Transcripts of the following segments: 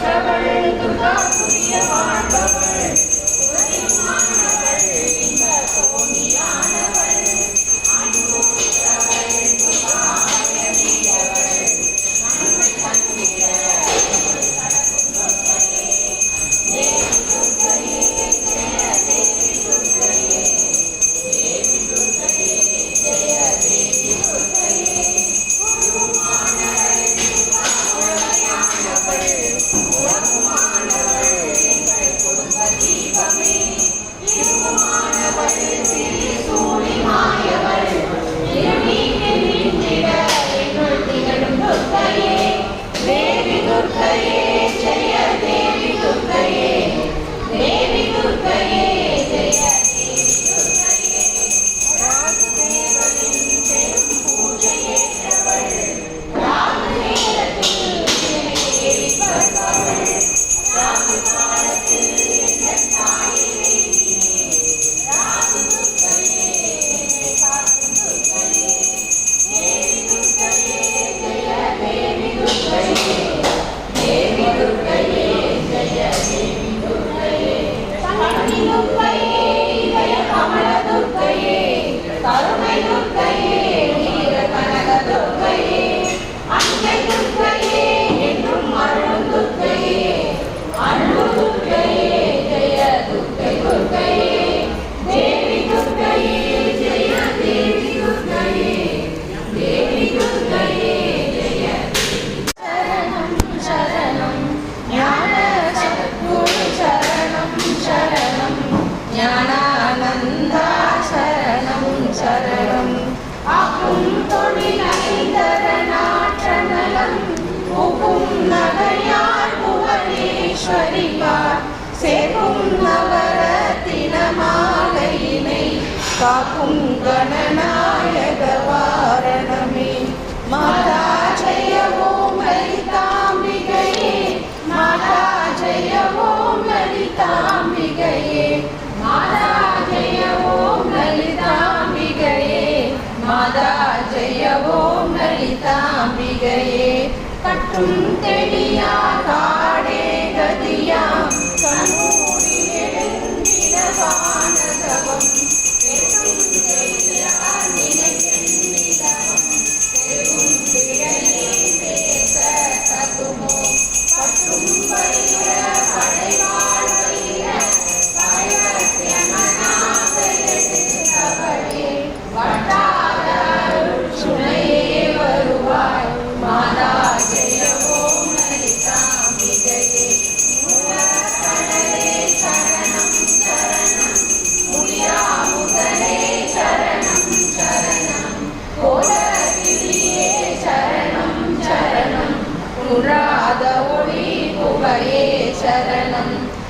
Chevrolet, to the top, to the a Vamos, vamos. ஈஸ்வரியார் சேர்க்கும் நவரத்தின மாலையினை காக்கும் கணனா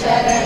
ಶರಣ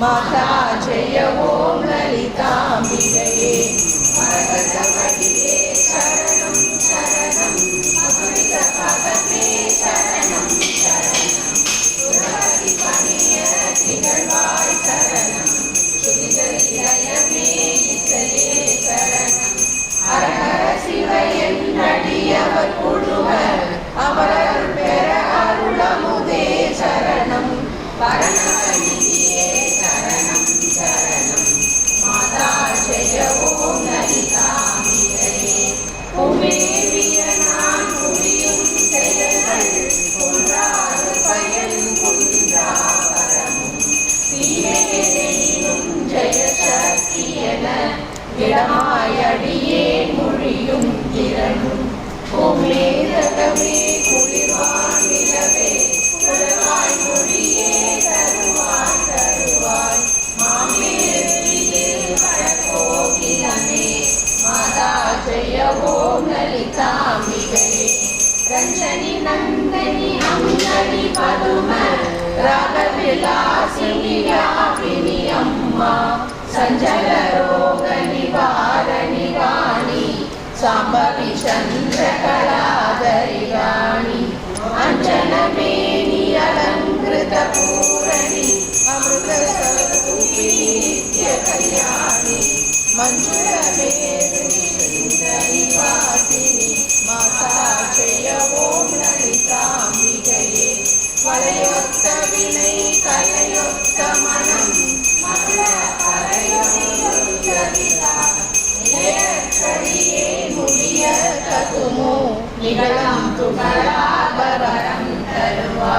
மாதா ஜெய ஓம் லலிதாம்பிகை விடமாயடியே மொழியும் திறனும். உமேதகமே ಅಂಗಲಿ ಕಾಮಿಗಲಿ ರಂಜನಿ ನಂದನಿ ಅಂಗಲಿ ಪದುಮ ರಾಗ ವಿಲಾಸಿನಿ ವ್ಯಾಪಿನಿ ಅಮ್ಮ ಸಂಜಲ ರೋಗ ನಿವಾರಣಿ ವಾಣಿ ಸಾಂಬವಿ ಚಂದ್ರ ಕಲಾದರಿ ರಾಣಿ ಅಂಜನ ಮೇ అమృతపూరణి అమృత స్వరూపిణి నిత్య కళ్యాణి మంజుల మేరునివాసిని మాతా జయ ఓం లలితాంబికయే వలయొత్త వినయ కలయొత్త మనం మరణ పరయోగిత నిలయే ముడియ తరువా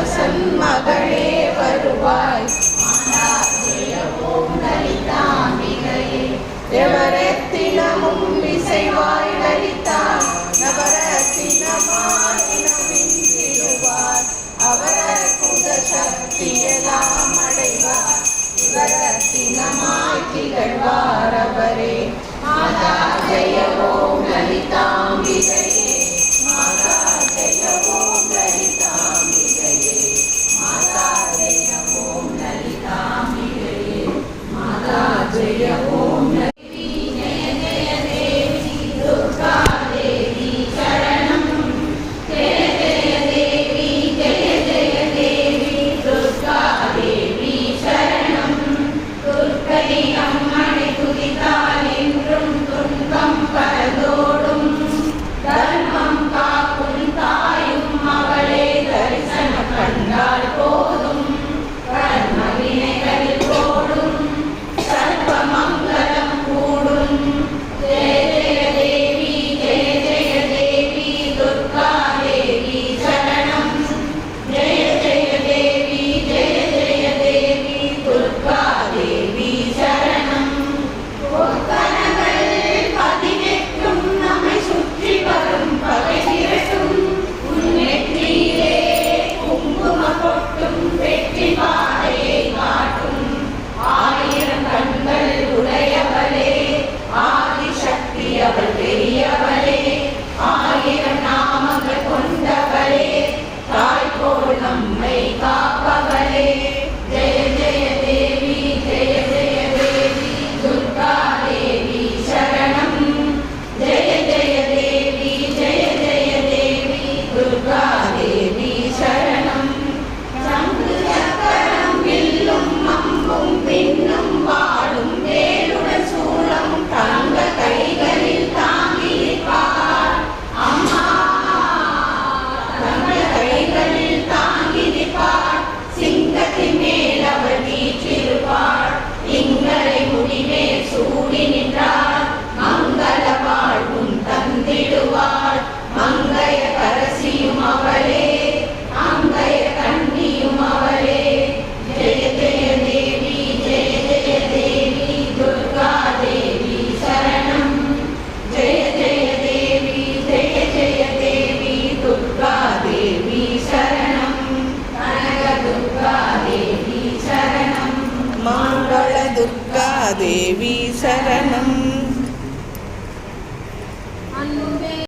அரசன் மகளே வருவாய் எவரத்தினமும் இசைவாய் லலிதான் நவரத்தினமாயிருவார் அவர் குத சக்தியெல்லாம் அடைவார் இவரத்தினமாய் திகழ்வார் அவரே மாதா ஜெய ஓம் லலிதாம்பிகையே Baby.